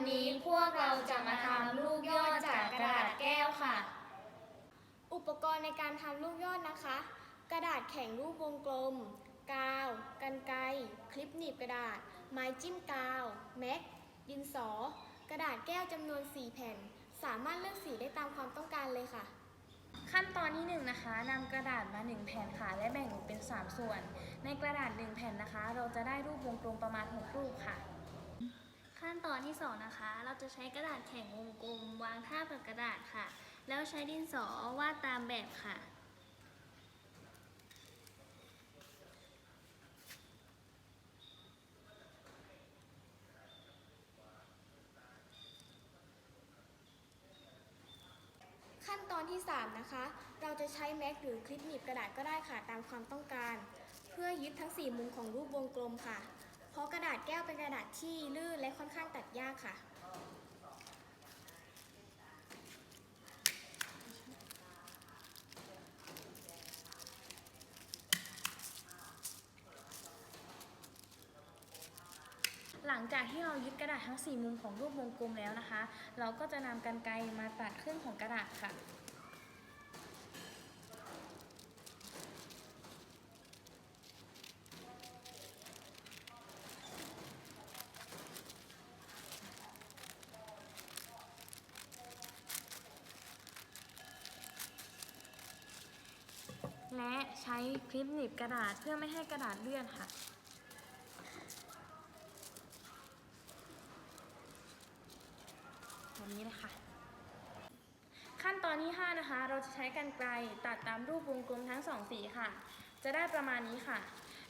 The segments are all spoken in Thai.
วันนี้พวกเราจะมาทำลูกยอดจากกระดาษแก้วค่ะ อุปกรณ์ในการทำลูกยอดนะคะ กระดาษแข็งรูปวงกลม กาว กันไกรคลิปหนีบกระดาษ ไม้จิ้มกาว แม็ก ดินสอ กระดาษแก้วจำนวน 4 แผ่น สามารถเลือกสีได้ตามความต้องการเลยค่ะ ขั้นตอนที่1นงนะคะนำกระดาษมา 1 แผ่นค่ะ และแบ่งออกเป็น 3 ส่วน ในกระดาษ 1 แผ่นนะคะ เราจะได้รูปวงกลมประมาณ 6 รูปค่ะ ขั้นตอนที่ 2 นะคะ เราจะใช้กระดาษแข็งวงกลม วางทาบกับกระดาษค่ะ แล้วใช้ดินสอวาดตามแบบค่ะ ขั้นตอนที่ 3 นะคะ เราจะใช้แม็กหรือคลิปหนีบกระดาษก็ได้ค่ะ ตามความต้องการ เพื่อยึดทั้ง 4 มุมของรูปวงกลมค่ะ ราะกระดาษแก้วเป็นกระดาษที่ลื่นและค่อนข้างตัดยากค่ะ หลังจากที่เรายึดกระดาษทั้ง 4 มุมของรูปวงกลมแล้วนะคะ เราก็จะนำกรรไกรมาตัดครึ่งของกระดาษค่ะ และใช้คลิปหนีบกระดาษเพื่อไม่ให้กระดาษเลื่อนค่ะ แบบนี้เลยค่ะ ขั้นตอนที่ 5 นะคะ เราจะใช้กรรไกรตัดตามรูปวงกลมทั้ง 2 สีค่ะ จะได้ประมาณนี้ค่ะ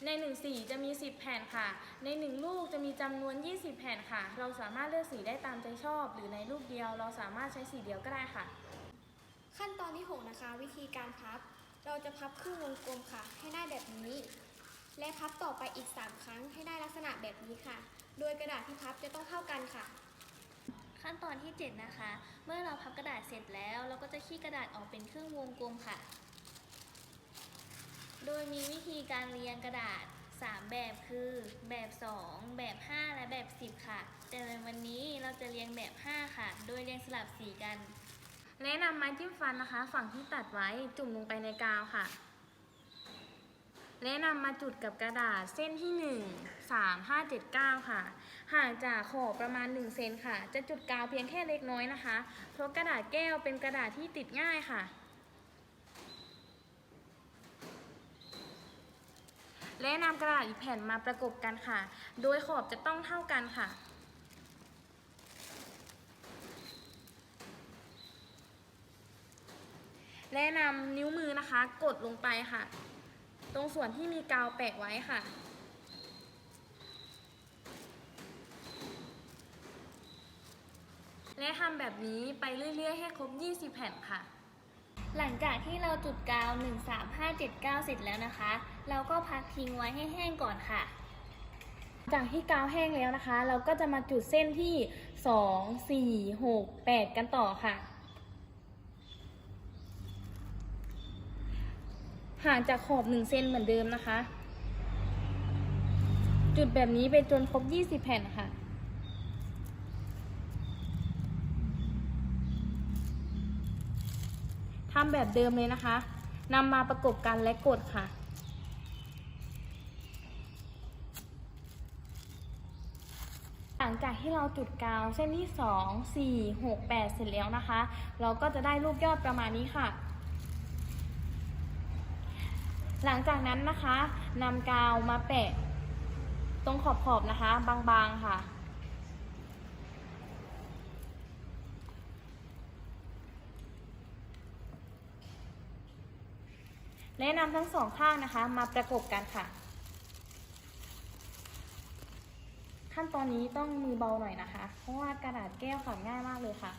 ใน1สีจะมี 10 แผ่นค่ะ ใน 1 ลูกจะมีจำนวน 20 แผ่นค่ะ เราสามารถเลือกสีได้ตามใจชอบ หรือในลูกเดียวเราสามารถใช้สีเดียวก็ได้ค่ะ ขั้นตอนที่ 6 นะคะ วิธีการพับ เราจะพับครึ่งวงกลมค่ะ ให้ได้แบบนี้ และพับต่อไปอีก 3 ครั้งให้ได้ลักษณะแบบนี้ค่ะ โดยกระดาษที่พับจะต้องเท่ากันค่ะ ขั้นตอนที่ 7 นะคะ เมื่อเราพับกระดาษเสร็จแล้ว เราก็จะขี้กระดาษออกเป็นครึ่งวงกลมค่ะ โดยมีวิธีการเรียงกระดาษ 3 แบบคือแบบ 2 แบบ 5 และแบบ 10 ค่ะ แต่ในวันนี้เราจะเรียงแบบ 5 ค่ะ โดยเรียงสลับสีกัน แนะนำไม้จิ้มฟันนะคะ ฝั่งที่ตัดไว้จุ่มลงไปในกาวค่ะและนำมาจุดกับกระดาษเส้นที่ 1 3 5 7 9 ค่ะ ห่างจากขอบประมาณ 1 เซนค่ะ จะจุดกาวเพียงแค่เล็กน้อยนะคะ เพราะกระดาษแก้วเป็นกระดาษที่ติดง่ายค่ะและนำกระดาษอีกแผ่นมาประกบกันค่ะ โดยขอบจะต้องเท่ากันค่ะ และนำนิ้วมือนะคะ กดลงไปค่ะ ตรงส่วนที่มีกาวแปะไว้ค่ะ และทำแบบนี้ไปเรื่อย ๆ ให้ครบ 20 แผ่นค่ะ หลังจากที่เราจุดกาว 1 3 5 7 9 เสร็จแล้วนะคะ เราก็พักทิ้งไว้ให้แห้งก่อนค่ะ จากที่กาวแห้งแล้วนะคะ เราก็จะมาจุดเส้นที่ 2 4 6 8 กันต่อค่ะ ห่างจากขอบ1เซนเหมือนเดิมนะคะ จุดแบบนี้ไปจนครบ 20 แผ่นค่ะ ทำแบบเดิมเลยนะคะ นำมาประกบกันและกดค่ะหลังจากที่เราจุดกาวเส้นที่ 2 4 6 8 เสร็จแล้วนะคะ เราก็จะได้รูปยอดประมาณนี้ค่ะ หลังจากนั้นนะคะนำกาวมาแปะตรงขอบๆนะคะ บางๆค่ะ และนำทั้งสองข้างนะคะ มาประกบกันค่ะ ขั้นตอนนี้ต้องมือเบาหน่อยนะคะ เพราะว่ากระดาษแก้วขาดง่ายมากเลยค่ะ